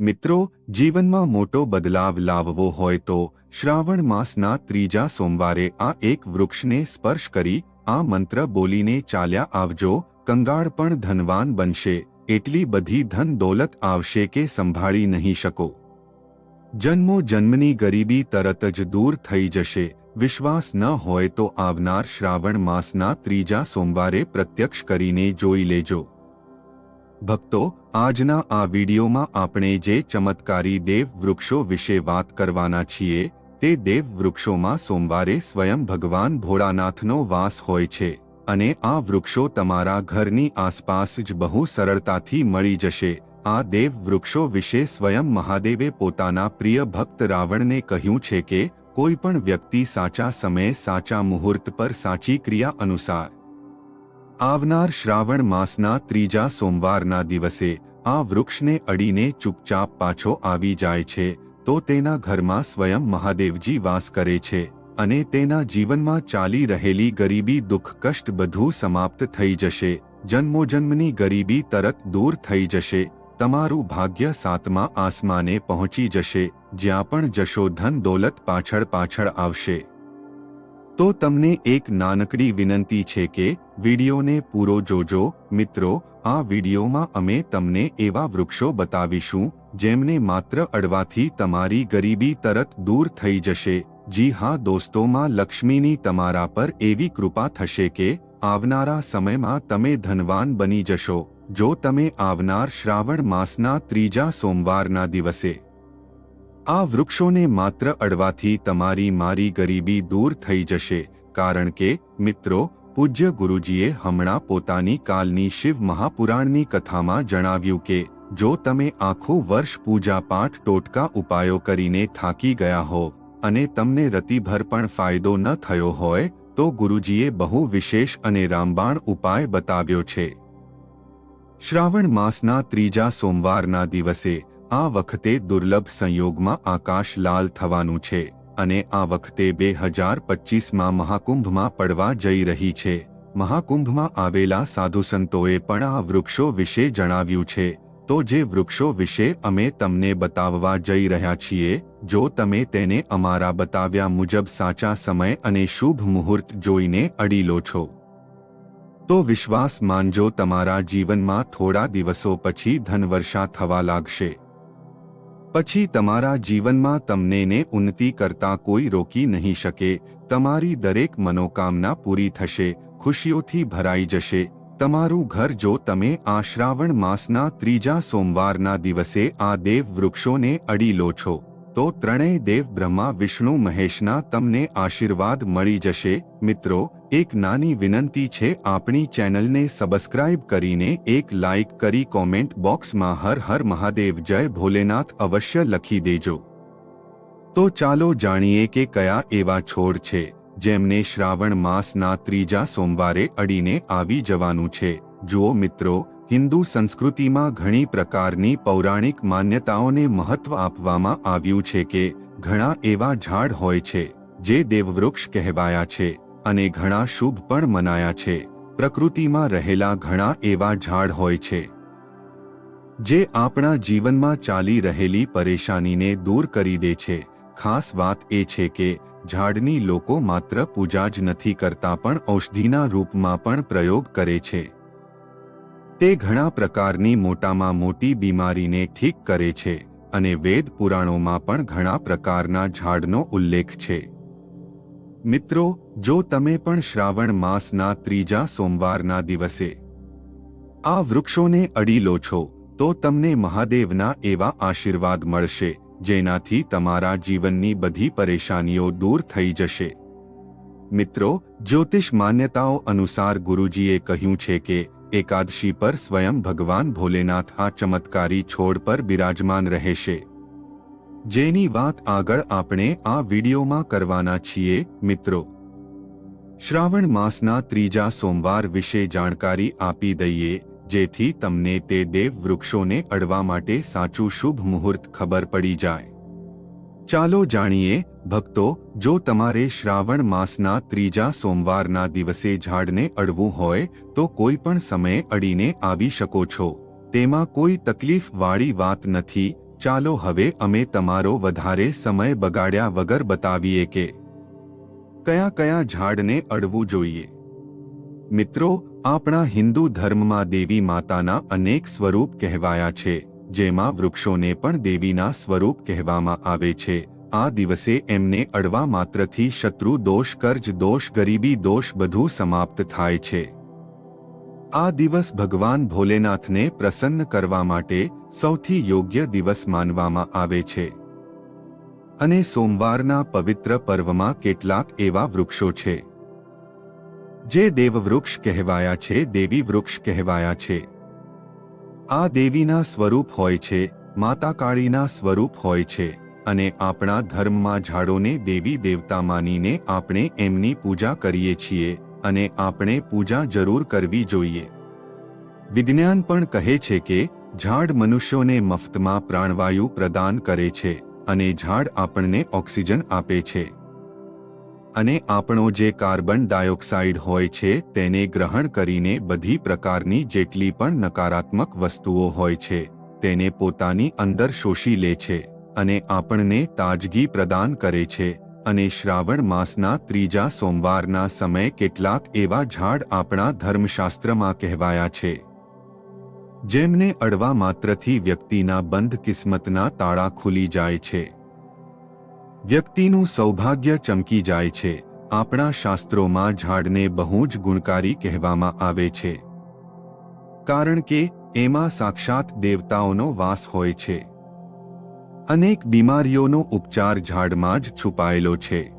મિત્રો, જીવનમાં મોટો બદલાવ લાવવો હોય તો શ્રાવણ માસના ત્રીજા સોમવારે આ એક વૃક્ષને સ્પર્શ કરી આ મંત્ર બોલીને ચાલ્યા આવજો, કંગાળ પણ ધનવાન બનશે, એટલી બધી ધન દોલત આવશે કે સંભાળી નહીં શકો. જન્મો જન્મની ગરીબી તરત જ દૂર થઈ જશે, વિશ્વાસ ન હોય તો આવનાર શ્રાવણ માસના ત્રીજા સોમવારે પ્રત્યક્ષ કરીને જોઈ લેજો. ભક્તો આજના આ વિડીયોમાં આપણે જે ચમત્કારી દેવ વૃક્ષો વિશે વાત કરવાના છીએ, તે દેવ વૃક્ષોમાં સોમવારે સ્વયં ભગવાન ભોળાનાથનો વાસ હોય છે અને આ વૃક્ષો તમારા ઘરની આસપાસ જ બહુ સરળતાથી મળી જશે. આ દેવ વૃક્ષો વિશે સ્વયં મહાદેવે પોતાના પ્રિય ભક્ત રાવણને કહ્યું છે કે, કોઈ પણ વ્યક્તિ સાચા સમયે સાચા મુહૂર્ત પર સાચી ક્રિયા અનુસાર આવનાર શ્રાવણ માસના ત્રીજા સોમવારના દિવસે આ વૃક્ષને અડીને ચૂપચાપ પાછો આવી જાય છે, તો તેના ઘરમાં સ્વયં મહાદેવજી વાસ કરે છે અને તેના જીવનમાં ચાલી રહેલી ગરીબી દુઃખ કષ્ટ બધું સમાપ્ત થઈ જશે, જન્મોજન્મની ગરીબી તરત દૂર થઈ જશે, તમારું ભાગ્ય સાતમા આસમાને પહોંચી જશે, જ્યાં પણ જશો ધન દોલત પાછળ પાછળ આવશે. તો તમને એક નાનકડી વિનંતી છે કે વિડીયોને પૂરો જોજો. મિત્રો, આ વિડીયોમાં અમે તમને એવા વૃક્ષો બતાવીશું, જેમને માત્ર અડવાથી તમારી ગરીબી તરત દૂર થઈ જશે. જી હા દોસ્તોમાં લક્ષ્મીની તમારા પર એવી કૃપા થશે કે, આવનારા સમયમાં તમે ધનવાન બની જશો. જો તમે આવનાર શ્રાવણ માસના ત્રીજા સોમવારના દિવસે આ વૃક્ષોને માત્ર અડવાથી તમારી મારી ગરીબી દૂર થઈ જશે. કારણ કે, મિત્રો પૂજ્ય ગુરુજીએ હમણાં પોતાની કાલની શિવ મહાપુરાણની કથામાં જણાવ્યું કે, જો તમે આખું વર્ષ પૂજાપાઠ ટોટકા ઉપાયો કરીને થાકી ગયા હો, અને તમને રતિભર પણ ફાયદો ન થયો હોય, તો ગુરુજીએ બહુ વિશેષ અને રામબાણ ઉપાય બતાવ્યો છે. શ્રાવણ માસના ત્રીજા સોમવારના દિવસે, આ વખતે દુર્લભ સંયોગમાં આકાશ લાલ થવાનું છે. અને આ વખતે બે હજાર પચીસમાં મહાકુંભમાં પડવા જઈ રહી છે. મહાકુંભમાં આવેલા સાધુસંતોએ પણ આ વૃક્ષો વિશે જણાવ્યું છે. તો જે વૃક્ષો વિશે અમે તમને બતાવવા જઈ રહ્યા છીએ, જો તમે તેને અમારા બતાવ્યા મુજબ સાચા સમય અને શુભ મુહૂર્ત જોઈને અડી લો છો. તો વિશ્વાસ માનજો તમારા જીવનમાં થોડા દિવસો પછી ધનવર્ષા થવા લાગશે. પછી તમારા જીવનમાં તમને ઉન્નતિ કરતા કોઈ રોકી નહીં શકે, તમારી દરેક મનોકામના પૂરી થશે, ખુશીઓથી ભરાઈ જશે. તમારું ઘર જો તમે આ શ્રાવણ માસના ત્રીજા સોમવારના દિવસે આ દેવ વૃક્ષોને અડી લો છો. તો ત્રણેય દેવ બ્રહ્મા વિષ્ણુ, મહેશના તમને આશીર્વાદ મળી જશે. મિત્રો, એક નાની વિનંતી છે, આપણી ચેનલને સબસ્ક્રાઇબ કરીને એક લાઇક કરી કોમેન્ટ બોક્સમાં હર હર મહાદેવ, જય ભોલેનાથ અવશ્ય લખી દેજો. તો ચાલો જાણીએ કે કયા એવા છોડ છે, જેમને શ્રાવણ માસના ત્રીજા સોમવારે અડીને આવી જવાનું છે. જુઓ મિત્રો હિન્દુ સંસ્કૃતિમાં ઘણી પ્રકારની પૌરાણિક માન્યતાઓને મહત્વ આપવામાં આવ્યું છે કે ઘણા એવા ઝાડ હોય છે, જે દેવવૃક્ષ કહેવાયા છે, અને ઘણા શુભ પણ મનાયા છે. પ્રકૃતિમાં રહેલા ઘણા એવા ઝાડ હોય છે, જે આપણા જીવનમાં ચાલી રહેલી પરેશાનીને દૂર કરી દે છે. ખાસ વાત એ છે કે ઝાડની લોકો માત્ર પૂજા જ નથી કરતા પણ ઔષધિના રૂપમાં પણ પ્રયોગ કરે છે. તે ઘણા પ્રકારની મોટામાં મોટી બીમારીને ઠીક કરે છે અને વેદ પુરાણોમાં પણ ઘણા પ્રકારના ઝાડનો ઉલ્લેખ છે. મિત્રો, જો તમે પણ શ્રાવણ માસના ત્રીજા સોમવારના દિવસે આ વૃક્ષોને અડી લો છો, તો તમને મહાદેવના એવા આશીર્વાદ મળશે, જેનાથી તમારા જીવનની બધી પરેશાનીઓ દૂર થઈ જશે. મિત્રો, જ્યોતિષ માન્યતાઓ અનુસાર ગુરુજીએ કહ્યું છે કે એકાદશી પર સ્વયં ભગવાન ભોલેનાથ આ ચમત્કારી છોડ પર બિરાજમાન રહેશે. જેની વાત આગળ આપણે આ વિડીયોમાં કરવાના છીએ, મિત્રો. શ્રાવણ માસના ત્રીજા સોમવાર વિશે જાણકારી આપી દઈએ, જેથી તમને તે દેવ વૃક્ષોને અડવા માટે સાચું શુભ મુહૂર્ત ખબર પડી જાય. ચાલો જાણીએ ભક્તો, જો તમારે શ્રાવણ માસના ત્રીજા સોમવારના દિવસે ઝાડને અડવું હોય, તો કોઈ પણ સમયે અડીને આવી શકો છો. તેમાં કોઈ તકલીફવાળી વાત નથી. ચાલો હવે અમે તમારો વધારે સમય બગાડ્યા વગર બતાવીએ કે કયા કયા ઝાડને અડવું જોઈએ. મિત્રો, આપણા હિન્દુ ધર્મમાં દેવી માતાના અનેક સ્વરૂપ કહેવાયા છે, જેમાં વૃક્ષોને પણ દેવીના સ્વરૂપ કહેવામાં આવે છે. આ દિવસે એમને અડવા માત્રથી શત્રુ દોષ, કર્જ દોષ, ગરીબી દોષ બધું સમાપ્ત થાય છે. આ દિવસ ભગવાન ભોલેનાથને પ્રસન્ન કરવા માટે સૌથી યોગ્ય દિવસ માનવામાં આવે છે. અને સોમવારના પવિત્ર પર્વમાં કેટલાક એવા વૃક્ષો છે. જે દેવવૃક્ષ કહેવાયા છે, દેવી વૃક્ષ કહેવાયા છે. આ દેવીના સ્વરૂપ હોય છે, માતા કાળીના સ્વરૂપ હોય છે. અને આપણા ધર્મમાં ઝાડોને દેવી દેવતા માનીને આપણે એમની પૂજા કરીએ છીએ અને આપણે પૂજા જરૂર કરવી જોઈએ. વિજ્ઞાન પણ કહે છે કે, ઝાડ મનુષ્યોને મફતમાં પ્રાણવાયુ પ્રદાન કરે છે અને ઝાડ આપણને ઓક્સિજન આપે છે. અને આપણો જે કાર્બન ડાયોક્સાઇડ હોય છે તેને ગ્રહણ કરીને બધી પ્રકારની જેટલી પણ નકારાત્મક વસ્તુઓ હોય છે, તેને પોતાની અંદર શોષી લે છે. અને આપણને તાજગી પ્રદાન કરે છે. અને શ્રાવણ માસના ત્રીજા સોમવારના સમયે કેટલાક એવા ઝાડ આપણા ધર્મશાસ્ત્રમાં કહેવાયા છે. જેમને અડવા માત્રથી વ્યક્તિના બંધ કિસ્મતના તાળા ખુલી જાય છે. વ્યક્તિનું સૌભાગ્ય ચમકી જાય છે. આપણા શાસ્ત્રોમાં ઝાડને બહુ જ ગુણકારી કહેવામાં આવે છે. કારણ કે, એમાં સાક્ષાત દેવતાઓનો વાસ હોય છે. અનેક બીમારીઓનો ઉપચાર ઝાડમાં જ છુપાયેલો છે.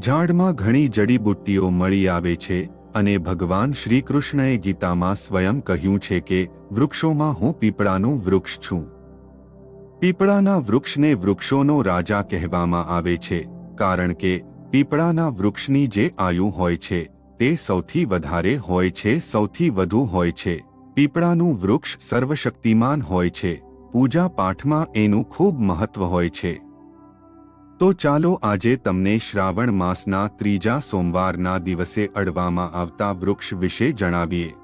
ઝાડમાં ઘણી જડીબુટ્ટીઓ મળી આવે છે અને ભગવાન શ્રીકૃષ્ણએ ગીતામાં સ્વયં કહ્યું છે કે, વૃક્ષોમાં હું પીપળાનું વૃક્ષ છું. પીપળાના વૃક્ષને વૃક્ષોનો રાજા કહેવામાં આવે છે, કારણ કે, પીપળાના વૃક્ષની જે આયુ હોય છે, તે સૌથી વધારે હોય છે, સૌથી વધુ હોય છે. પીપળાનું વૃક્ષ સર્વશક્તિમાન હોય છે. પૂજા પાઠમાં એનું ખૂબ મહત્વ હોય છે. તો ચાલો આજે તમને શ્રાવણ માસના ત્રીજા સોમવારના દિવસે અડવામાં આવતા વૃક્ષ વિશે જણાવીએ.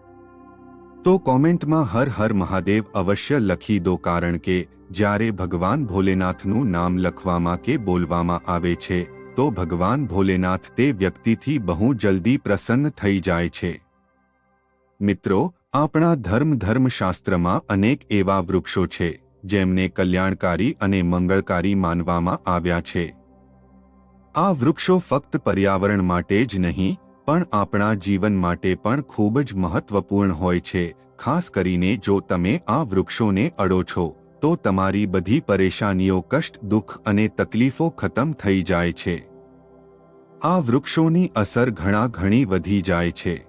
તો કોમેન્ટમાં હર હર મહાદેવ અવશ્ય લખી દો કારણ કે જ્યારે ભગવાન ભોલેનાથનું નામ લખવામાં કે બોલવામાં આવે છે, તો ભગવાન ભોલેનાથ તે વ્યક્તિથી બહુ જલ્દી પ્રસન્ન થઈ જાય છે. મિત્રો આપણા ધર્મ ધર્મશાસ્ત્રમાં અનેક એવા વૃક્ષો છે, જેમને કલ્યાણકારી અને મંગળકારી માનવામાં આવ્યા છે. આ વૃક્ષો ફક્ત પર્યાવરણ માટે જ નહીં, પણ આપણા જીવન માટે પણ ખૂબ જ મહત્વપૂર્ણ હોય છે. ખાસ કરીને જો તમે આ વૃક્ષોને અડો છો, તો તમારી બધી પરેશાનીઓ, કષ્ટ, દુઃખ અને તકલીફો ખતમ થઈ જાય છે. આ વૃક્ષોની અસર ઘણા ઘણી વધી જાય છે.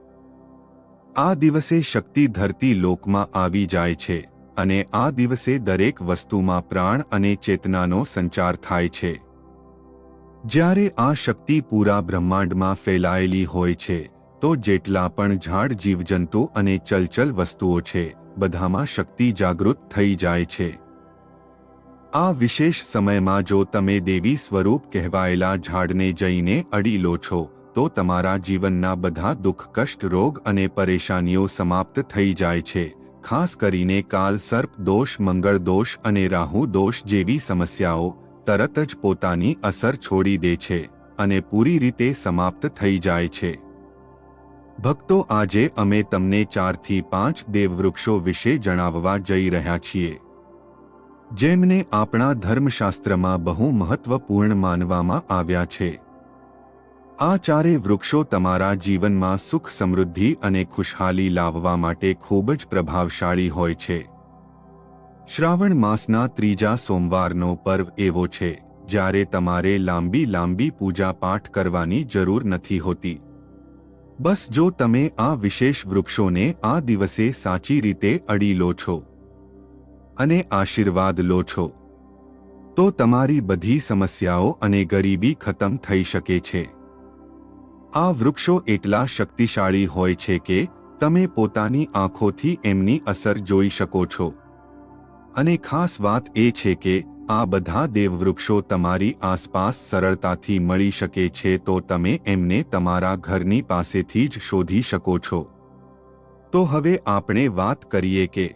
આ દિવસે શક્તિ ધરતી લોકમાં આવી જાય છે અને આ દિવસે દરેક વસ્તુમાં પ્રાણ અને ચેતનાનો સંચાર થાય છે. જ્યારે આ શક્તિ પૂરા બ્રહ્માંડમાં ફેલાયેલી હોય છે, તો જેટલા પણ ઝાડ જીવજંતુ અને ચલચલ વસ્તુઓ છે, બધામાં શક્તિ જાગૃત થઈ જાય છે. આ વિશેષ સમયમાં જો તમે દેવી સ્વરૂપ કહેવાયેલા ઝાડને જઈને અડી લો છો તો તમારા જીવનના બધા દુઃખ, કષ્ટ, રોગ અને પરેશાનીઓ સમાપ્ત થઈ જાય છે. ખાસ કરીને કાલ સર્પ દોષ, મંગળ દોષ અને રાહુ દોષ જેવી સમસ્યાઓ તરત જ પોતાની અસર છોડી દે છે અને પૂરી રીતે સમાપ્ત થઈ જાય છે. ભક્તો, આજે અમે તમને ચારથી પાંચ દેવવૃક્ષો વિશે જણાવવા જઈ રહ્યા છીએ. જેમને આપણા ધર્મશાસ્ત્રમાં બહુ મહત્વપૂર્ણ માનવામાં આવ્યા છે. આ ચારે વૃક્ષો તમારા જીવનમાં સુખ સમૃદ્ધિ અને ખુશહાલી લાવવા માટે ખૂબ જ પ્રભાવશાળી હોય છે. શ્રાવણ માસના ત્રીજા સોમવારનો પર્વ એવો છે, જ્યારે તમારે લાંબી લાંબી પૂજા પાઠ કરવાની જરૂર નથી હોતી. બસ જો તમે આ વિશેષ વૃક્ષોને આ દિવસે સાચી રીતે અડી લો છો અને આશીર્વાદ લો છો, તો તમારી બધી સમસ્યાઓ અને ગરીબી ખતમ થઈ શકે છે. આ વૃક્ષો એટલા શક્તિશાળી હોય છે કે તમે પોતાની આંખોથી એમની અસર જોઈ શકો છો. અને ખાસ વાત એ છે કે આ બધા દેવવૃક્ષો તમારી આસપાસ સરળતાથી મળી શકે છે તો તમે એમને તમારા ઘરની પાસેથી જ શોધી શકો છો. તો હવે આપણે વાત કરીએ કે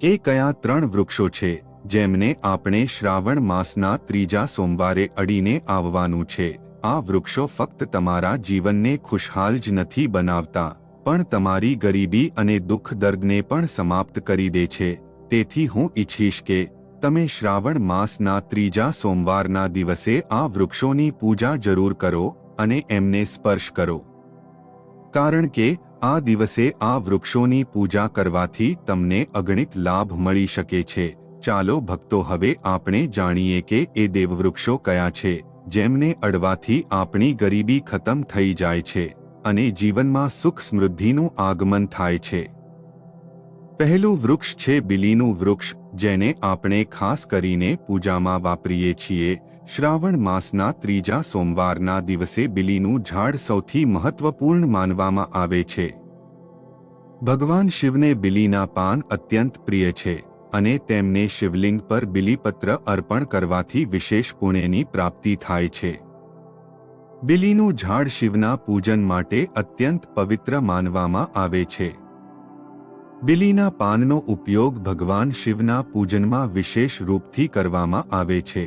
એ કયા ત્રણ વૃક્ષો છે જેમને આપણે શ્રાવણ માસના ત્રીજા સોમવારે અડીને આવવાનું છે. આ વૃક્ષો ફક્ત તમારા જીવનને ખુશહાલ જ નથી બનાવતા, પણ તમારી ગરીબી અને દુઃખ દર્દને પણ સમાપ્ત કરી દે છે. તેથી હું ઈચ્છીશ કે તમે શ્રાવણ માસના ત્રીજા સોમવારના દિવસે આ વૃક્ષોની પૂજા જરૂર કરો અને એમને સ્પર્શ કરો. કારણ કે આ દિવસે આ વૃક્ષોની પૂજા કરવાથી તમને અગણિત લાભ મળી શકે છે. ચાલો ભક્તો હવે આપણે જાણીએ કે એ દેવવૃક્ષો કયા છે. જેમને અડવાથી આપણી ગરીબી ખતમ થઈ જાય છે અને જીવનમાં સુખ સમૃદ્ધિનું આગમન થાય છે. પહેલું વૃક્ષ છે બિલીનું વૃક્ષ, જેને આપણે ખાસ કરીને પૂજામાં વાપરીએ છીએ. શ્રાવણ માસના ત્રીજા સોમવારના દિવસે બિલીનું ઝાડ સૌથી મહત્વપૂર્ણ માનવામાં આવે છે. ભગવાન શિવને બિલીના પાન અત્યંત પ્રિય છે. અને તેમને શિવલિંગ પર બિલીપત્ર અર્પણ કરવાથી વિશેષ પુણ્યની પ્રાપ્તિ થાય છે. બિલીનું ઝાડ શિવના પૂજન માટે અત્યંત પવિત્ર માનવામાં આવે છે. બિલીના પાનનો ઉપયોગ ભગવાન શિવના પૂજનમાં વિશેષ રૂપથી કરવામાં આવે છે.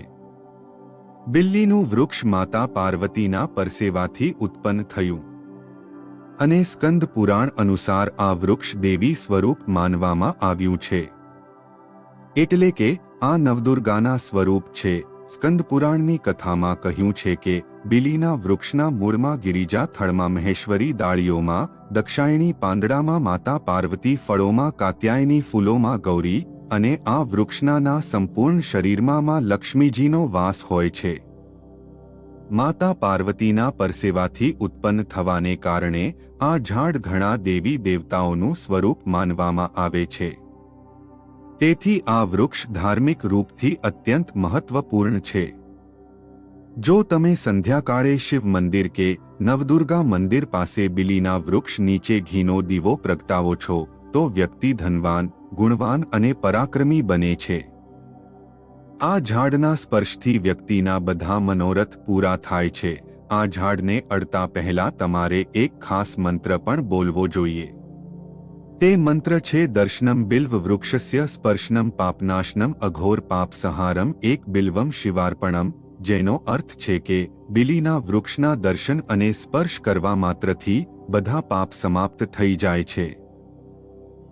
બિલ્લીનું વૃક્ષ માતા પાર્વતીના પરસેવાથી ઉત્પન્ન થયું. અને સ્કંદ પુરાણ અનુસાર આ વૃક્ષ દેવી સ્વરૂપ માનવામાં આવ્યું છે. એટલે કે, આ નવદુર્ગાના સ્વરૂપ છે. સ્કંદ પુરાણની કથામાં કહ્યું છે કે, બિલીના વૃક્ષના મૂળમાં ગિરિજા થળમાં મહેશ્વરી દાળીઓમાં, દક્ષાયણી પાંદડામાં માતા પાર્વતી ફળોમાં કાત્યાયની ફૂલોમાં ગૌરી, અને આ વૃક્ષનાના સંપૂર્ણ શરીરમાં લક્ષ્મીજીનો વાસ હોય છે. માતા પાર્વતીના પરસેવાથી ઉત્પન્ન થવાને કારણે, આ ઝાડ ઘણા દેવી દેવતાઓનું સ્વરૂપ માનવામાં આવે છે. તેથી આ વૃક્ષ ધાર્મિક રૂપથી અત્યંત મહત્વપૂર્ણ છે. જો તમે સંધ્યાકાળે શિવ મંદિર કે નવદુર્ગા મંદિર પાસે બિલીના વૃક્ષ નીચે ઘીનો દીવો પ્રગટાવો છો, તો વ્યક્તિ ધનવાન, ગુણવાન અને પરાક્રમી બને છે. આ ઝાડના સ્પર્શથી વ્યક્તિના બધા મનોરથ પૂરા થાય છે. આ ઝાડને અડતા પહેલા તમારે એક ખાસ મંત્ર પણ બોલવો જોઈએ. તે મંત્ર છે, દર્શનમ બિલ્વ વૃક્ષસ્ય સ્પર્શનમ પાપનાશનમ અઘોર પાપ સહારમ એક બિલ્વમ શિવાર્પણમ, જેનો અર્થ છે કે, બિલીના વૃક્ષના દર્શન અને સ્પર્શ કરવા માત્રથી બધા પાપ સમાપ્ત થઈ જાય છે.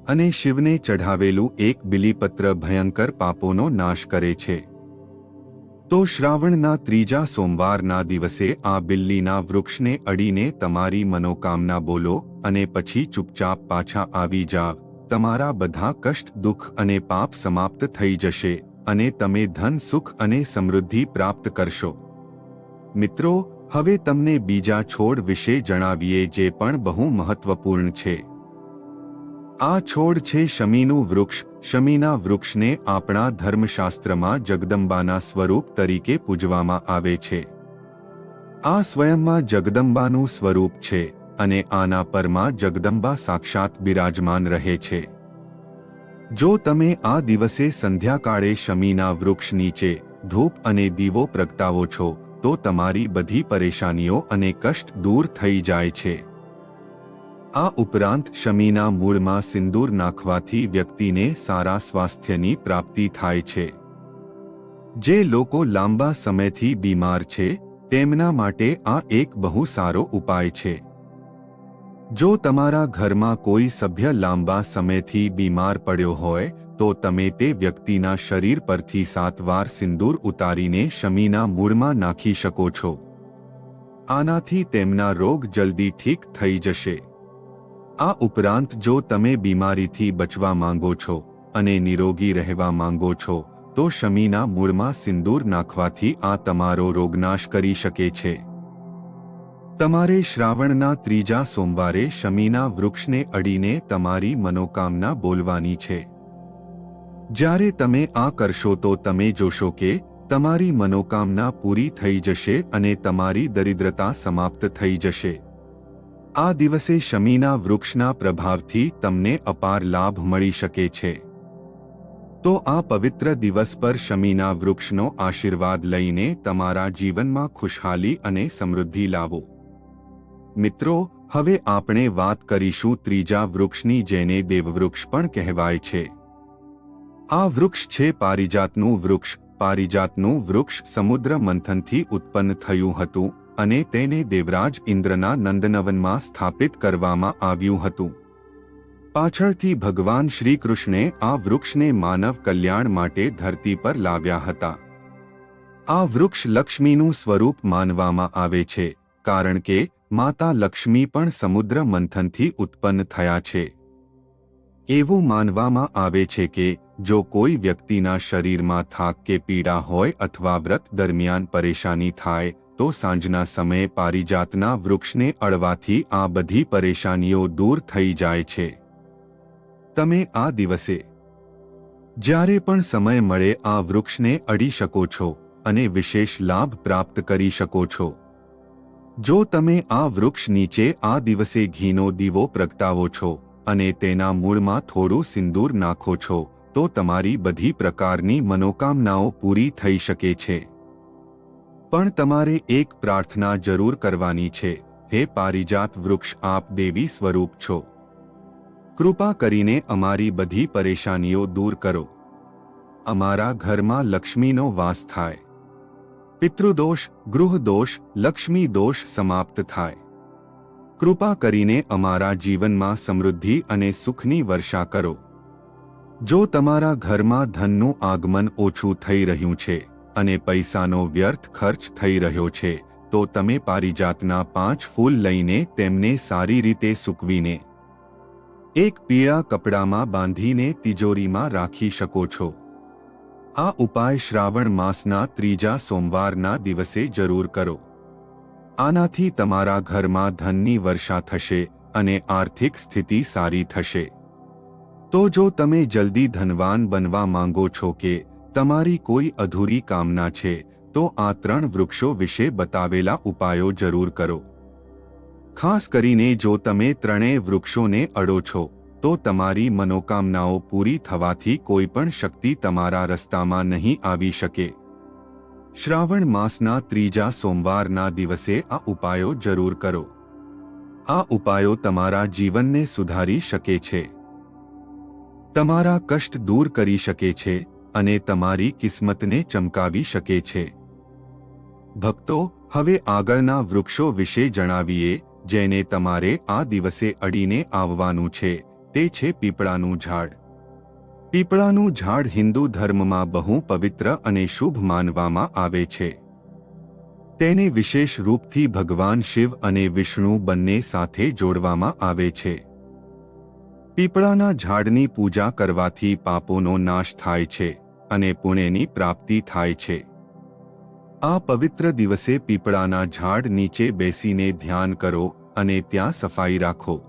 અને શિવને ચઢાવેલું એક બિલીપત્ર ભયંકર પાપોનો નાશ કરે છે. તો શ્રાવણના ત્રીજા સોમવારના દિવસે આ બિલ્લીના વૃક્ષને અડીને તમારી મનોકામના બોલો અને પછી ચૂપચાપ પાછા આવી જાવ. તમારા બધા કષ્ટ, દુઃખ અને પાપ સમાપ્ત થઈ જશે અને તમે ધન, સુખ અને સમૃદ્ધિ પ્રાપ્ત કરશો. મિત્રો, હવે તમને બીજા છોડ વિશે જણાવીએ જે પણ બહુ મહત્વપૂર્ણ છે. આ છોડ છે શમીનું વૃક્ષ. શમીના વૃક્ષને આપણા ધર્મશાસ્ત્રમાં જગદંબાના સ્વરૂપ તરીકે પૂજવામાં આવે છે. આ સ્વયંમાં જગદંબાનું સ્વરૂપ છે અને આના પરમાં જગદંબા સાક્ષાત બિરાજમાન રહે છે. જો તમે આ દિવસે સંધ્યાકાળે શમીના વૃક્ષ નીચે ધૂપ અને દીવો પ્રગટાવો છો, તો તમારી બધી પરેશાનીઓ અને કષ્ટ દૂર થઈ જાય છે. આ ઉપરાંત શમીના મૂળમાં સિંદૂર નાખવાથી વ્યક્તિને સારા સ્વાસ્થ્યની પ્રાપ્તિ થાય છે. જે લોકો લાંબા સમયથી બીમાર છે, તેમના માટે આ એક બહુ સારો ઉપાય છે. જો તમારા ઘરમાં કોઈ સભ્ય લાંબા સમયથી બીમાર પડ્યો હોય, તો તમે તે વ્યક્તિના શરીર પરથી સાત વાર સિંદૂર ઉતારીને શમીના મૂળમાં નાખી શકો છો. આનાથી તેમના રોગ જલ્દી ઠીક થઈ જશે. આ ઉપરાંત જો તમે બીમારીથી બચવા માંગો છો અને નિરોગી રહેવા માંગો છો, તો શમીના મૂળમાં સિંદૂર નાખવાથી આ તમારો રોગનાશ કરી શકે છે. તમારે શ્રાવણના ત્રીજા સોમવારે શમીના વૃક્ષને અડીને તમારી મનોકામના બોલવાની છે. જ્યારે તમે આ કરશો તો તમે જોશો કે તમારી મનોકામના પૂરી થઈ જશે અને તમારી દરિદ્રતા સમાપ્ત થઈ જશે. આ દિવસે શમીના વૃક્ષના પ્રભાવથી તમને અપાર લાભ મળી શકે છે. તો આ પવિત્ર દિવસ પર શમીના વૃક્ષનો આશીર્વાદ લઈને તમારા જીવનમાં ખુશહાલી અને સમૃદ્ધિ લાવો. મિત્રો, હવે આપણે વાત કરીશું ત્રીજા વૃક્ષની જેને દેવવૃક્ષ પણ કહેવાય છે. આ વૃક્ષ છે પારિજાતનું વૃક્ષ. પારિજાતનું વૃક્ષ સમુદ્ર મંથનથી ઉત્પન્ન થયું હતું. અને તેને દેવરાજ ઇન્દ્રના નંદનવનમાં સ્થાપિત કરવામાં આવ્યું હતું. પાછળથી ભગવાન શ્રીકૃષ્ણે આ વૃક્ષને માનવ કલ્યાણ માટે ધરતી પર લાવ્યા હતા. આ વૃક્ષ લક્ષ્મીનું સ્વરૂપ માનવામાં આવે છે, કારણ કે માતા લક્ષ્મી પણ સમુદ્ર મંથનથી ઉત્પન્ન થયા છે. એવું માનવામાં આવે છે કે, જો કોઈ વ્યક્તિના શરીરમાં થાક કે પીડા હોય અથવા વ્રત દરમિયાન પરેશાની થાય તો સાંજના સમયે પારિજાતના વૃક્ષને અડવાથી આ બધી પરેશાનીઓ દૂર થઈ જાય છે. તમે આ દિવસે જ્યારે પણ સમય મળે આ વૃક્ષને અડી શકો છો અને વિશેષ લાભ પ્રાપ્ત કરી શકો છો. જો તમે આ વૃક્ષ નીચે આ દિવસે ઘીનો દીવો પ્રગટાવો છો અને તેના મૂળમાં થોડું સિંદૂર નાખો છો, તો તમારી બધી પ્રકારની મનોકામનાઓ પૂરી થઈ શકે છે. પણ તમારે એક પ્રાર્થના જરૂર કરવાની છે, હે પારિજાત વૃક્ષ, આપ દેવી સ્વરૂપ છો. કૃપા કરીને અમારી બધી પરેશાનીઓ દૂર કરો. અમારા ઘરમાં લક્ષ્મીનો વાસ થાય. પિતૃદોષ, ગૃહદોષ લક્ષ્મી દોષ સમાપ્ત થાય. કૃપા કરીને અમારા જીવનમાં સમૃદ્ધિ અને સુખની વર્ષા કરો. જો તમારા ઘરમાં ધનનું આગમન ઓછું થઈ રહ્યું છે અને પૈસાનો વ્યર્થ ખર્ચ થઈ રહ્યો છે, તો તમે પારિજાતના પાંચ ફૂલ લઈને તેમને સારી રીતે સૂકવીને એક પીળા કપડામાં બાંધીને તિજોરીમાં રાખી શકો છો. આ ઉપાય શ્રાવણ માસના ત્રીજા સોમવારના દિવસે જરૂર કરો. આનાથી તમારા ઘરમાં ધનની વર્ષા થશે અને આર્થિક સ્થિતિ સારી થશે. તો જો તમે જલ્દી ધનવાન બનવા માંગો છો કે તમારી કોઈ અધૂરી કામના છે, તો આ ત્રણ વૃક્ષો વિશે બતાવેલા ઉપાયો જરૂર કરો. ખાસ કરીને જો તમે ત્રણેય વૃક્ષોને અડો છો, તો તમારી મનોકામનાઓ પૂરી થવાથી કોઈ પણ શક્તિ તમારા રસ્તામાં નહીં આવી શકે. શ્રાવણ માસના ત્રીજા સોમવારના દિવસે આ ઉપાયો જરૂર કરો. આ ઉપાયો તમારા જીવનને સુધારી શકે છે. તમારા કષ્ટ દૂર કરી શકે છે અને તમારી કિસ્મતને ચમકાવી શકે છે. ભક્તો, હવે આગળના વૃક્ષો વિશે જણાવીએ, જેને તમારે આ દિવસે અડીને આવવાનું છે, તે છે પીપળાનું ઝાડ. પીપળાનું ઝાડ હિન્દુ ધર્મમાં બહુ પવિત્ર અને શુભ માનવામાં આવે છે. તેને વિશેષ રૂપથી ભગવાન શિવ અને વિષ્ણુ બંને સાથે જોડવામાં આવે છે. પીપળાના ઝાડની પૂજા કરવાથી પાપોનો નાશ થાય છે. અને પુણ્યની પ્રાપ્તિ થાય છે. આ પવિત્ર દિવસે પીપળાના ઝાડ નીચે બેસીને ધ્યાન કરો અને ત્યાં સફાઈ રાખો.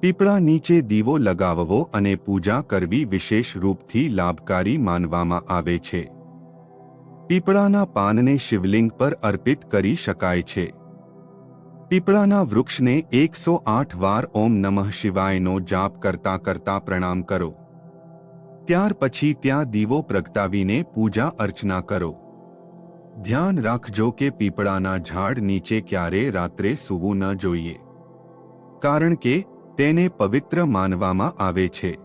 પીપળા નીચે દીવો લગાવવો અને પૂજા કરવી વિશેષ રૂપથી લાભકારી માનવામાં આવે છે. પીપળાના પાનને શિવલિંગ પર અર્પિત કરી શકાય છે. પીપળાના વૃક્ષને એકસો આઠ વાર ઓમ નમઃ શિવાયનો જાપ કરતા કરતા પ્રણામ કરો. ત્યાર પછી ત્યાં દીવો પ્રગટાવીને પૂજા અર્ચના કરો. ધ્યાન રાખજો કે પીપળાના ઝાડ નીચે ક્યારે રાત્રે સૂવું ન જોઈએ. કારણ કે, તેને પવિત્ર માનવામાં આવે છે.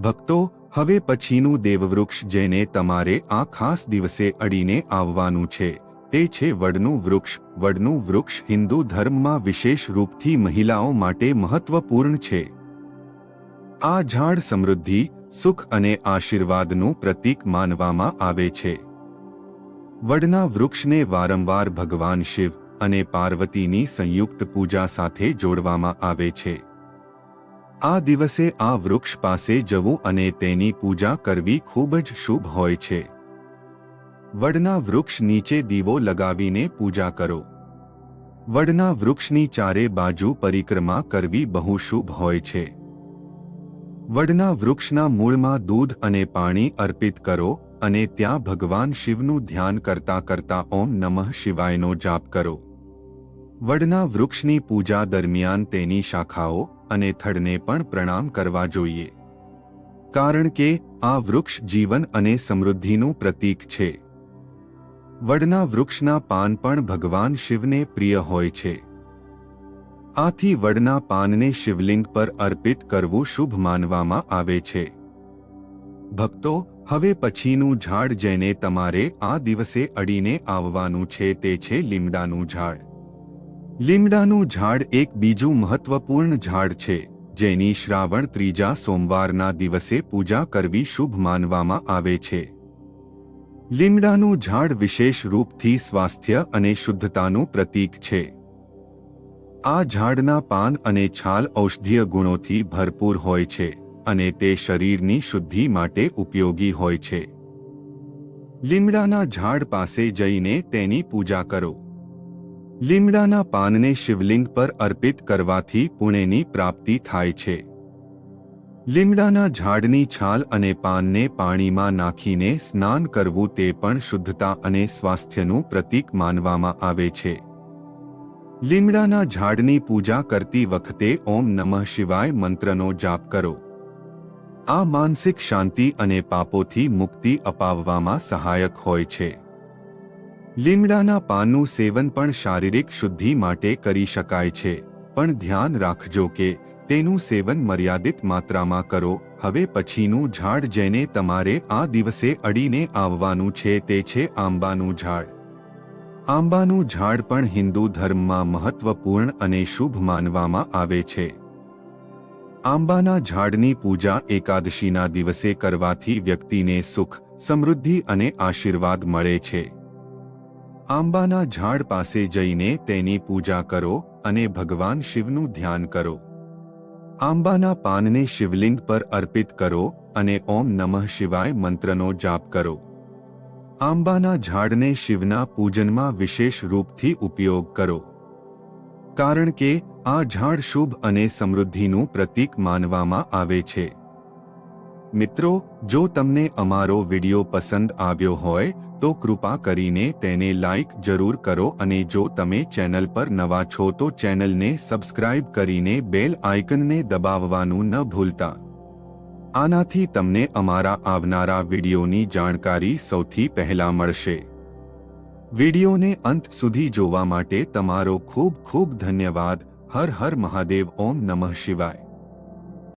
ભક્તો, હવે પછીનું દેવવૃક્ષ જેને તમારે આ ખાસ દિવસે અડીને આવવાનું છે, તે છે વડનું વૃક્ષ. વડનું વૃક્ષ હિન્દુ ધર્મમાં વિશેષ રૂપથી મહિલાઓ માટે મહત્વપૂર્ણ છે. આ ઝાડ સમૃદ્ધિ સુખ અને આશીર્વાદનું પ્રતીક માનવામાં આવે છે. વડના વૃક્ષને વારંવાર ભગવાન શિવ અને પાર્વતીની સંયુક્ત પૂજા સાથે જોડવામાં આવે છે. આ દિવસે આ વૃક્ષ પાસે જવું અને તેની પૂજા કરવી ખૂબ જ શુભ હોય છે. વડના વૃક્ષ નીચે દીવો લગાવીને પૂજા કરો. વડના વૃક્ષની ચારે બાજુ પરિક્રમા કરવી બહુ શુભ હોય છે. વડના વૃક્ષના મૂળમાં દૂધ અને પાણી અર્પિત કરો અને ત્યાં ભગવાન શિવનું ધ્યાન કરતા કરતા ઓમ નમઃ શિવાયનો જાપ કરો. વડના વૃક્ષની પૂજા દરમિયાન તેની શાખાઓ અને થડને પણ પ્રણામ કરવા જોઈએ. કારણ કે આ વૃક્ષ જીવન અને સમૃદ્ધિનું પ્રતીક છે. વડના વૃક્ષના પાન પણ ભગવાન શિવને પ્રિય હોય છે. આથી વડના પાનને શિવલિંગ પર અર્પિત કરવું શુભ માનવામાં આવે છે. ભક્તો, હવે પછીનું ઝાડ જેને તમારે આ દિવસે અડીને આવવાનું છે તે છે લીમડાનું ઝાડ. લીમડાનું ઝાડ એક બીજું મહત્વપૂર્ણ ઝાડ છે, જેની શ્રાવણ ત્રીજા સોમવારના દિવસે પૂજા કરવી શુભ માનવામાં આવે છે. લીમડાનું ઝાડ વિશેષ રૂપથી સ્વાસ્થ્ય અને શુદ્ધતાનું પ્રતીક છે. આ ઝાડના પાન અને છાલ ઔષધીય ગુણોથી ભરપૂર હોય છે અને તે શરીરની શુદ્ધિ માટે ઉપયોગી હોય છે. લીમડાના ઝાડ પાસે જઈને તેની પૂજા કરો. લીમડાના પાનને શિવલિંગ પર અર્પિત કરવાથી પુણ્યની પ્રાપ્તિ થાય છે. લીમડાના ઝાડની છાલ અને પાનને પાણીમાં નાખીને સ્નાન કરવું તે પણ શુદ્ધતા અને સ્વાસ્થ્યનું પ્રતીક માનવામાં આવે છે. લીમડાના ઝાડની પૂજા કરતી વખતે ઓમ નમઃ શિવાય મંત્રનો જાપ કરો. આ માનસિક શાંતિ અને પાપોથી મુક્તિ અપાવવામાં સહાયક હોય છે. લીમડાના પાનનું સેવન પણ શારીરિક શુદ્ધિ માટે કરી શકાય છે, પણ ધ્યાન રાખજો કે તેનું સેવન મર્યાદિત માત્રામાં કરો, હવે પછીનું ઝાડ જેને તમારે આ દિવસે અડીને આવવાનું છે તે છે આંબાનું ઝાડ. આંબાનું ઝાડ પણ હિન્દુ ધર્મમાં મહત્વપૂર્ણ અને શુભ માનવામાં આવે છે. આંબાના ઝાડની પૂજા એકાદશીના દિવસે કરવાથી વ્યક્તિને સુખ, સમૃદ્ધિ અને આશીર્વાદ મળે છે. આંબાના ઝાડ પાસે જઈને તેની પૂજા કરો અને ભગવાન શિવનું ધ્યાન કરો. આંબાના પાનને શિવલિંગ પર અર્પિત કરો અને ઓમ નમઃ શિવાય મંત્રનો જાપ કરો. આંબાના ઝાડને શિવના પૂજનમાં વિશેષ રૂપથી ઉપયોગ કરો. કારણ કે, આ ઝાડ શુભ અને સમૃદ્ધિનું પ્રતીક માનવામાં આવે છે. મિત્રો, જો તમને અમારો વિડિયો પસંદ આવ્યો હોય, તો કૃપા કરીને તેને લાઇક જરૂર કરો અને જો તમે ચેનલ પર નવા છો તો ચેનલને સબસ્ક્રાઇબ કરીને બેલ આઇકનને દબાવવાનું ન ભૂલતા. આનાથી તમને અમારા આવનારા વિડીયોની જાણકારી સૌથી પહેલા મળશે. વિડીયોને અંત સુધી જોવા માટે તમારો ખૂબ ખૂબ ધન્યવાદ. હર હર મહાદેવ, ઓમ નમઃ શિવાય.